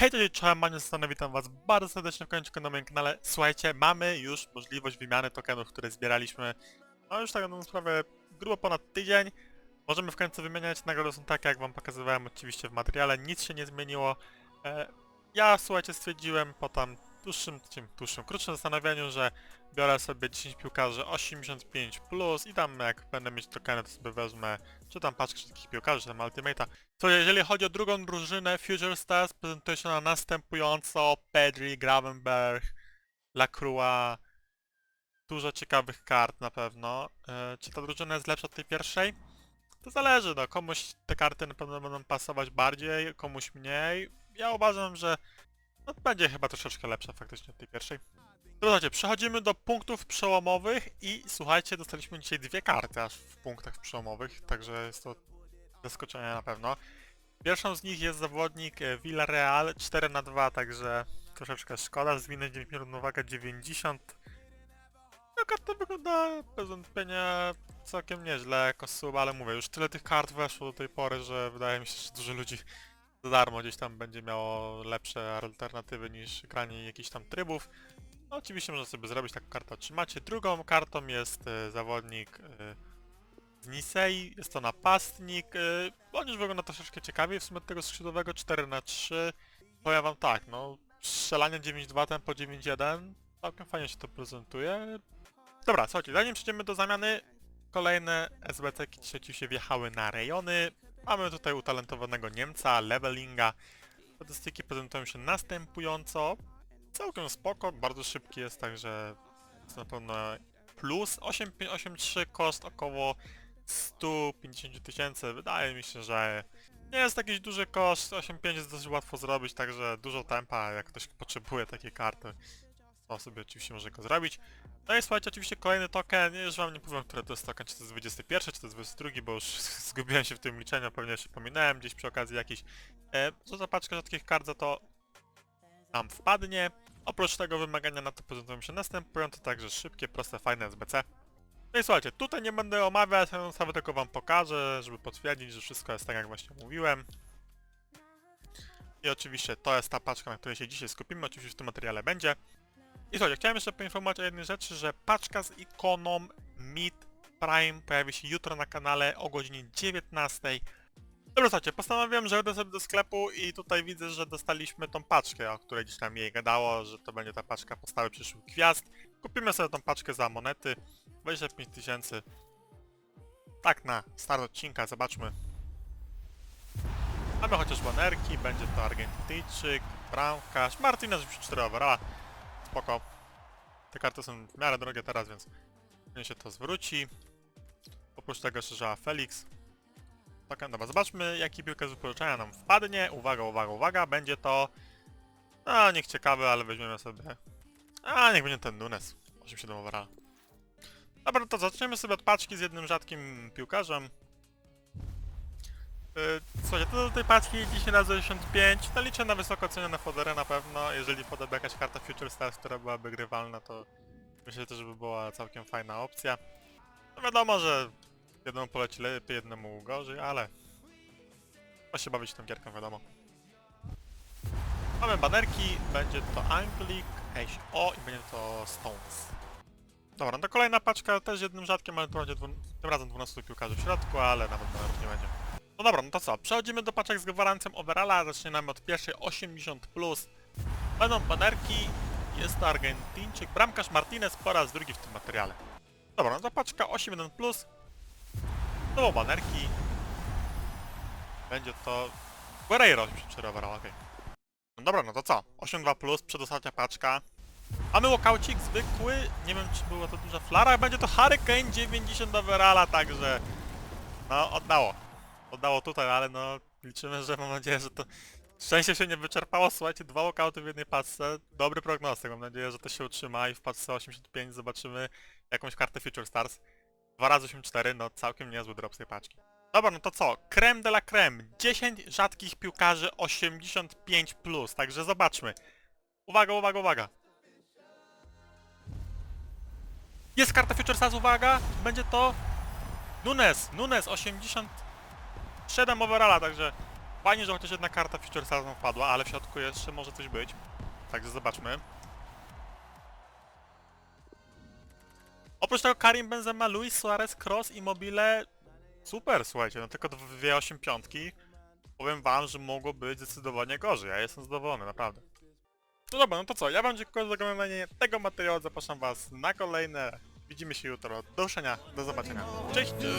Hej, cześć, czołem, Maniu Stone, witam was bardzo serdecznie w końcu na moim kanale. Słuchajcie, mamy już możliwość wymiany tokenów, które zbieraliśmy, no już tak na sprawę, grubo ponad tydzień. Możemy w końcu wymieniać, nagrody są takie, jak wam pokazywałem oczywiście w materiale, nic się nie zmieniło. E, ja, słuchajcie, stwierdziłem po tam dłuższym, czym dłuższym, krótszym zastanowieniu, że biorę sobie 10 piłkarzy 85+, plus i tam jak będę mieć tokeny, to sobie wezmę czy tam paczkę wszystkich piłkarzy, czy tam Ultimate'a. To jeżeli chodzi o drugą drużynę, Future Stars prezentuje się na następująco Pedri, Gravenberg, Lacroix, dużo ciekawych kart na pewno. E, czy ta drużyna jest lepsza od tej pierwszej? To zależy, no komuś te karty na pewno będą pasować bardziej, komuś mniej. Ja uważam, że no, będzie chyba troszeczkę lepsza faktycznie od tej pierwszej. Słuchajcie, przechodzimy do punktów przełomowych i słuchajcie, dostaliśmy dzisiaj dwie karty aż w punktach przełomowych, także jest to zaskoczenie na pewno. Pierwszą z nich jest zawodnik e, Villarreal 4 na 2 także troszeczkę szkoda. Zwinę 9 minut, uwaga 90. No karta wygląda bez wątpienia całkiem nieźle jako sub, ale mówię, już tyle tych kart weszło do tej pory, że wydaje mi się, że dużo ludzi za darmo gdzieś tam będzie miało lepsze alternatywy niż granie jakichś tam trybów. No, oczywiście można sobie zrobić taką kartę otrzymacie. Drugą kartą jest e, zawodnik e, z Nisei, jest to napastnik. E, on już wygląda troszeczkę ciekawie w sumie tego skrzydłowego 4 na 3 Powiem wam tak, no strzelanie 9-2 tempo 9-1 całkiem fajnie się to prezentuje. Dobra, słuchajcie, zanim przejdziemy do zamiany, kolejne SBC dzisiaj się wjechały na rejony. Mamy tutaj utalentowanego Niemca, Levelinga. Statystyki prezentują się następująco. Całkiem spoko, bardzo szybki jest, także jest na pewno plus 8,83 koszt około 150 tysięcy. Wydaje mi się, że nie jest jakiś duży koszt, 8,5 jest dosyć łatwo zrobić, także dużo tempa, jak ktoś potrzebuje takiej karty, to sobie oczywiście może go zrobić. No i słuchajcie, oczywiście kolejny token, już wam nie powiem, który to jest token, czy to jest 21, czy to jest 22, bo już zgubiłem się w tym liczeniu, pewnie jeszcze pominąłem gdzieś przy okazji jakiś. E, za paczka rzadkich kart za to nam wpadnie. Oprócz tego wymagania na to prezentują się następujące, także szybkie, proste, fajne SBC. No i słuchajcie, tutaj nie będę omawiać, sobie tylko wam pokażę, żeby potwierdzić, że wszystko jest tak jak właśnie mówiłem. I oczywiście to jest ta paczka, na której się dzisiaj skupimy, oczywiście w tym materiale będzie. I słuchajcie, chciałem jeszcze poinformować o jednej rzeczy, że paczka z ikoną Mid Prime pojawi się jutro na kanale o godzinie 19. Dobra, słuchajcie, postanowiłem, że idę sobie do sklepu i tutaj widzę, że dostaliśmy tą paczkę, o której gdzieś tam jej gadało, że to będzie ta paczka postawy przyszłych gwiazd. Kupimy sobie tą paczkę za monety, 25 tysięcy. Tak na start odcinka, zobaczmy. Mamy chociaż banerki, będzie to Argentyjczyk, bramkarz, Martinez już 4 overalla. Spoko. Te karty są w miarę drogie teraz, więc pewnie się to zwróci. Oprócz tego Joao Felix. Tak, dobra, zobaczmy jaki piłkę z wypożyczenia nam wpadnie. Uwaga, uwaga, uwaga, będzie to... No, niech ciekawy, ale weźmiemy sobie... A, niech będzie ten Nunes. 87 overall. Dobra, to zaczniemy sobie od paczki z jednym rzadkim piłkarzem. Yy, Słuchajcie, to do tej paczki 10 razy 65 no liczę na wysoko cenione fodery na pewno. Jeżeli podoba jakaś karta Future Stars, która byłaby grywalna, to myślę też, by była całkiem fajna opcja. No wiadomo, że jednemu poleci lepiej, jednemu gorzej, ale... Ma się bawić tą gierką, wiadomo. Mamy banerki, będzie to Anglik, Ace O i będzie to Stones. Dobra, no to kolejna paczka też jednym rzadkiem, ale to będzie tym razem 12 piłkarzy w środku, ale nawet banerów nie będzie. No dobra, no to co? Przechodzimy do paczek z gwarancją overalla, zaczynamy od pierwszej 80+. Plus. Będą banerki, jest to Argentyńczyk, bramkarz Martinez po raz drugi w tym materiale. Dobra, no to paczka 81+. Plus. Znowu banerki. Będzie to... Guerreiro 84 overall, okej. No dobra, no to co? 8.2+, plus, przedostatnia paczka. Mamy walkaucik zwykły, nie wiem czy była to duża flara, będzie to Hurricane 90 overalla, także... No, oddało. Oddało tutaj, ale no liczymy, że mam nadzieję, że to... Szczęście się nie wyczerpało, słuchajcie, dwa walkouty w jednej paczce, dobry prognostyk, mam nadzieję, że to się utrzyma i w paczce 85 zobaczymy jakąś kartę Future Stars. 2 razy 84 no całkiem niezły drop z tej paczki. Dobra, no to co? Creme de la creme. 10 rzadkich piłkarzy 85+, plus, także zobaczmy. Uwaga, uwaga, uwaga. Jest karta Future Stars, uwaga! Będzie to... Nunes, Nunes 87 overalla, także Fajnie, że chociaż jedna karta Future nam wpadła, ale w środku jeszcze może coś być. Także zobaczmy. Oprócz tego Karim Benzema, Luis Suarez, Cross, Immobile. Super, słuchajcie, no tylko dwie 8 piątki. Powiem wam, że mogło być zdecydowanie gorzej. Ja jestem zadowolony, naprawdę. No dobra, no to co? Ja wam dziękuję za oglądanie tego materiału. Zapraszam was na kolejne. Widzimy się jutro. Do usłyszenia, do zobaczenia. Cześć! cześć.